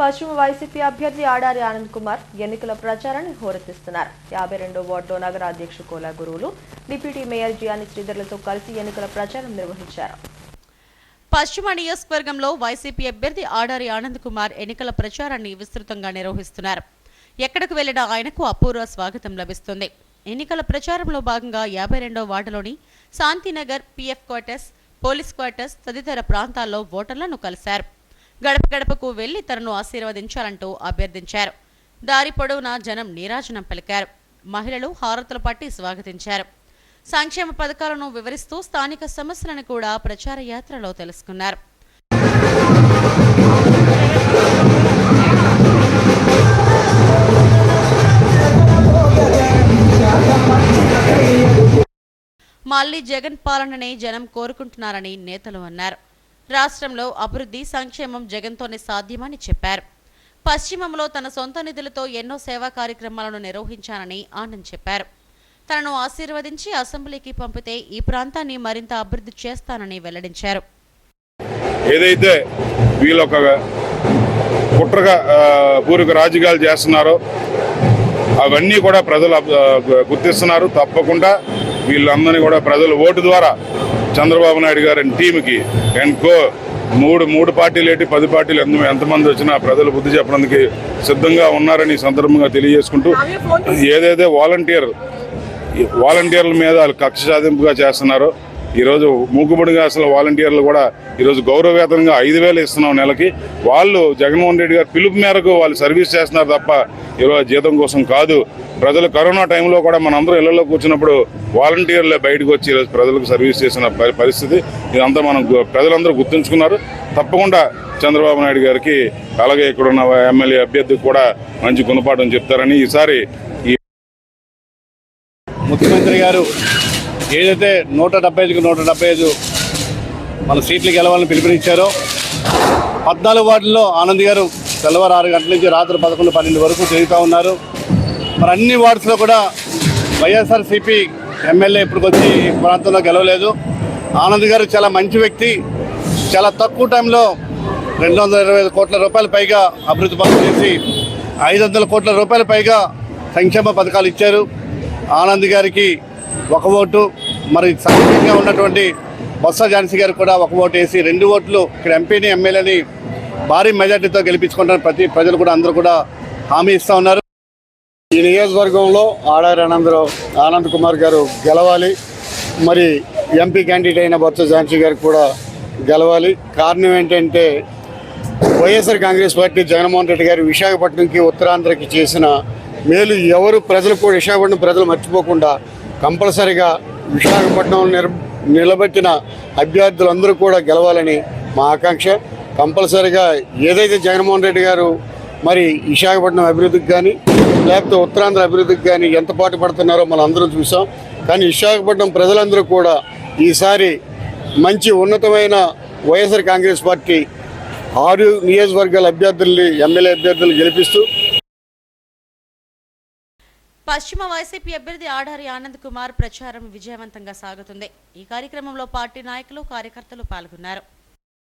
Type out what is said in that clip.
పశ్చిమ వైసీపీ అభ్యర్థి ఆడారి ఆనంద్ కుమార్ ఎన్నికల ప్రచారాన్ని హోరెత్తిస్తున్నారు. యాభై రెండో వార్డులో నగర అధ్యక్షుడు కోలా గురువులు డిప్యూటీ మేయర్ జియాని శ్రీధర్లతో కలిసి ఎన్నికల ప్రచారం నిర్వహించారు. పశ్చిమ నియోజకవర్గంలో వైసీపీ అభ్యర్థి ఆడారి ఆనంద్ కుమార్ ఎన్నికల ప్రచారాన్ని విస్తృతంగా నిర్వహిస్తున్నారు. ఎక్కడికి వెళ్ళినా ఆయనకు అపూర్వ స్వాగతం లభిస్తుంది. ఎన్నికల ప్రచారంలో భాగంగా యాభై రెండో వార్డులోని Shantinagar PF quarters police quarters తదితర ప్రాంతాల్లో ఓటర్లను కలిశారు. గడప గడపకు వెళ్ళి తనను ఆశీర్వదించాలంటూ అభ్యర్థించారు. దారి పొడవునా జనం నీరాజనం పలికారు. మహిళలు హారతులు పట్టి స్వాగతించారు. సంక్షేమ పథకాలను వివరిస్తూ స్థానిక సమస్యలను కూడా ప్రచార యాత్రలో తెలుసుకున్నారు. మళ్ళీ జగన్ పాలననే జనం కోరుకుంటున్నారని నేతలు అన్నారు. రాష్ట్రంలో అభివృద్ధి సంక్షేమం జగన్తోనే సాధ్యమని చెప్పారు. పశ్చిమంలో తన సొంత నిధులతో ఎన్నో సేవా కార్యక్రమాలను నిర్వహించానని ఆనంద్ చెప్పారు. తనను ఆశీర్వదించి అసెంబ్లీకి పంపితే ఈ ప్రాంతాన్ని మరింత అభివృద్ధి చేస్తానని వెల్లడించారు. ఏదైతే వీళ్ళు కుట్రగా పూర్వక రాజకీయాలు చేస్తున్నారో అవన్నీ కూడా ప్రజలు గుర్తిస్తున్నారు. తప్పకుండా వీళ్ళందరినీ కూడా ప్రజలు ఓటు ద్వారా చంద్రబాబు నాయుడు గారి టీంకి అండ్ కో మూడు మూడు పార్టీలు ఏంటి పది పార్టీలు ఎంత ఎంతమంది వచ్చినా ప్రజలు బుద్ధి చెప్పడానికి సిద్ధంగా ఉన్నారని ఈ సందర్భంగా తెలియజేసుకుంటూ ఏదైతే వాలంటీర్ వాలంటీర్ల మీద వాళ్ళు కక్ష సాధింపుగా చేస్తున్నారో ఈరోజు మూకుబడిగా అసలు వాలంటీర్లు కూడా ఈరోజు గౌరవవేతనంగా ఐదు వేలు ఇస్తున్నాం నెలకి. వాళ్ళు జగన్మోహన్ రెడ్డి గారు పిలుపు మేరకు వాళ్ళు సర్వీస్ చేస్తున్నారు తప్ప ఈరోజు జీతం కోసం కాదు. ప్రజలు కరోనా టైంలో కూడా మనందరం ఇళ్ళలో కూర్చున్నప్పుడు వాలంటీర్లే బయటకు వచ్చి ప్రజలకు సర్వీస్ చేసిన పరిస్థితి. ఇదంతా మనం ప్రజలందరూ గుర్తుంచుకున్నారు. తప్పకుండా చంద్రబాబు నాయుడు గారికి అలాగే ఇక్కడున్న ఎమ్మెల్యే అభ్యర్థికి కూడా మంచి గుణపాఠం చెప్తారని ఈసారి ఈ ముఖ్యమంత్రి గారు ఏదైతే నూట డెబ్బై ఐదుకు నూట డెబ్బై ఐదు మన సీట్లు గెలవాలని పిలుపునిచ్చారో పద్నాలుగు వార్డుల్లో ఆనంద్ గారు తెల్లవారు ఆరు గంటల నుంచి రాత్రి పదకొండు పన్నెండు వరకు తిరుగుతూ ఉన్నారు. మరి అన్ని వార్డ్స్లో కూడా వైఎస్ఆర్సీపీ ఎమ్మెల్యే ఇప్పటికొచ్చి వచ్చి ప్రాంతంలో గెలవలేదు. ఆనంద్ గారు చాలా మంచి వ్యక్తి. చాలా తక్కువ టైంలో రెండు వందల ఇరవై ఐదు కోట్ల రూపాయల పైగా అభివృద్ధి పనులు చేసి ఐదు వందల కోట్ల రూపాయల పైగా సంక్షేమ పథకాలు ఇచ్చారు. ఆనంద్ గారికి ఒక ఓటు మరి సహజంగా ఉన్నటువంటి బొత్స ఝాన్సీ గారు కూడా ఒక ఓటు వేసి రెండు ఓట్లు ఇక్కడ ఎంపీని ఎమ్మెల్యేని భారీ మెజార్టీతో గెలిపించుకుంటారు ప్రతి ప్రజలు కూడా అందరూ కూడా హామీ ఇస్తూ ఉన్నారు. ఈ నియోజకవర్గంలో ఆడారి ఆనందరావు ఆనంద్ కుమార్ గారు గెలవాలి. మరి ఎంపీ క్యాండిడేట్ అయిన బొత్స ఝాన్సీ గారు కూడా గెలవాలి. కారణం ఏంటంటే YSR Congress party Jaganmohan Reddy garu విశాఖపట్నంకి ఉత్తరాంధ్రకి చేసిన మేలు ఎవరు ప్రజలు కూడా విశాఖపట్నం ప్రజలు మర్చిపోకుండా కంపల్సరిగా విశాఖపట్నం నిలబెట్టిన అభ్యర్థులందరూ కూడా గెలవాలని మా ఆకాంక్ష. కంపల్సరిగా ఏదైతే జగన్మోహన్ రెడ్డి గారు మరి విశాఖపట్నం అభివృద్ధికి కానీ లేకపోతే ఉత్తరాంధ్ర అభివృద్ధికి కానీ ఎంత పాటు పడుతున్నారో మనం అందరం చూసాం. కానీ విశాఖపట్నం ప్రజలందరూ కూడా ఈసారి మంచి ఉన్నతమైన వైఎస్ఆర్ కాంగ్రెస్ పార్టీ ఆరు నియోజకవర్గాల అభ్యర్థుల్ని ఎమ్మెల్యే అభ్యర్థులు గెలిపిస్తూ పశ్చిమ వైసీపీ అభ్యర్థి ఆడారి ఆనంద్ కుమార్ ప్రచారం విజయవంతంగా సాగుతుంది. ఈ కార్యక్రమంలో పార్టీ నాయకులు కార్యకర్తలు పాల్గొన్నారు.